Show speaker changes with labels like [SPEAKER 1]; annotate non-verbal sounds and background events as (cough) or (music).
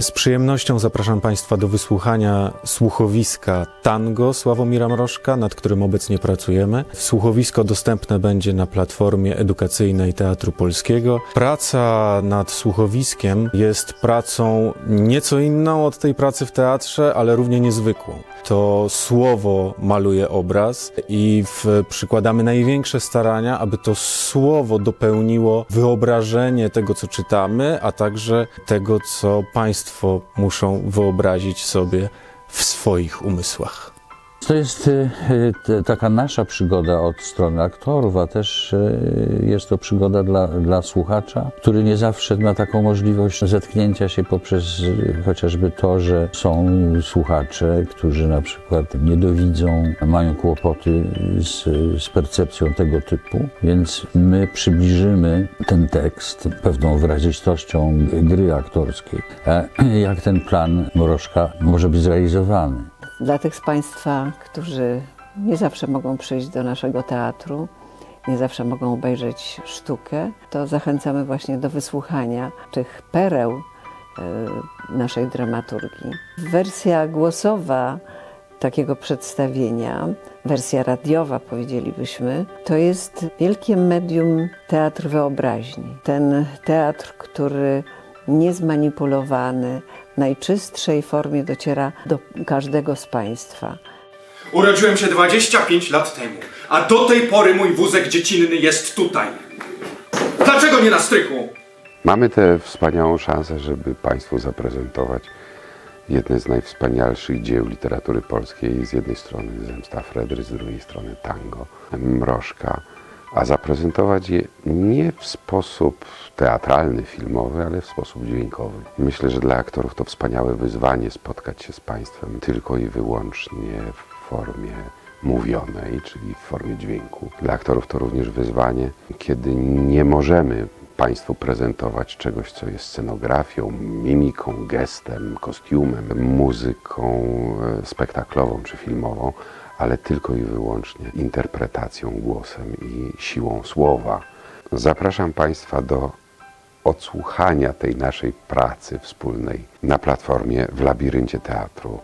[SPEAKER 1] Z przyjemnością zapraszam Państwa do wysłuchania słuchowiska Tango Sławomira Mrożka, nad którym obecnie pracujemy. Słuchowisko dostępne będzie na platformie edukacyjnej Teatru Polskiego. Praca nad słuchowiskiem jest pracą nieco inną od tej pracy w teatrze, ale równie niezwykłą. To słowo maluje obraz i w, przykładamy największe starania, aby to słowo dopełniło wyobrażenie tego, co czytamy, a także tego, co Państwo muszą wyobrazić sobie w swoich umysłach.
[SPEAKER 2] To jest y, y, taka nasza przygoda od strony aktorów, a też y, jest to przygoda dla, dla słuchacza, który nie zawsze ma taką możliwość zetknięcia się poprzez chociażby to, że są słuchacze, którzy na przykład niedowidzą, mają kłopoty z, z percepcją tego typu, więc my przybliżymy ten tekst pewną wyrazistością gry aktorskiej. (clears throat) Jak ten plan Morożka może być zrealizowany?
[SPEAKER 3] Dla tych z Państwa, którzy nie zawsze mogą przyjść do naszego teatru, nie zawsze mogą obejrzeć sztukę, to zachęcamy właśnie do wysłuchania tych pereł e, naszej dramaturgii. Wersja głosowa takiego przedstawienia, wersja radiowa powiedzielibyśmy, to jest wielkie medium teatr wyobraźni. Ten teatr, który niezmanipulowany, najczystszej formie dociera do każdego z Państwa.
[SPEAKER 4] Urodziłem się 25 lat temu, a do tej pory mój wózek dziecinny jest tutaj. Dlaczego nie na strychu?
[SPEAKER 5] Mamy tę wspaniałą szansę, żeby Państwu zaprezentować jedne z najwspanialszych dzieł literatury polskiej. Z jednej strony Zemsta Fredry, z drugiej strony tango Mrożka, a zaprezentować je nie w sposób teatralny, filmowy, ale w sposób dźwiękowy. Myślę, że dla aktorów to wspaniałe wyzwanie spotkać się z Państwem tylko i wyłącznie w formie mówionej, czyli w formie dźwięku. Dla aktorów to również wyzwanie, kiedy nie możemy Państwu prezentować czegoś, co jest scenografią, mimiką, gestem, kostiumem, muzyką e, spektaklową czy filmową, ale tylko i wyłącznie interpretacją, głosem i siłą słowa. Zapraszam Państwa do odsłuchania tej naszej pracy wspólnej na platformie w Labiryncie Teatru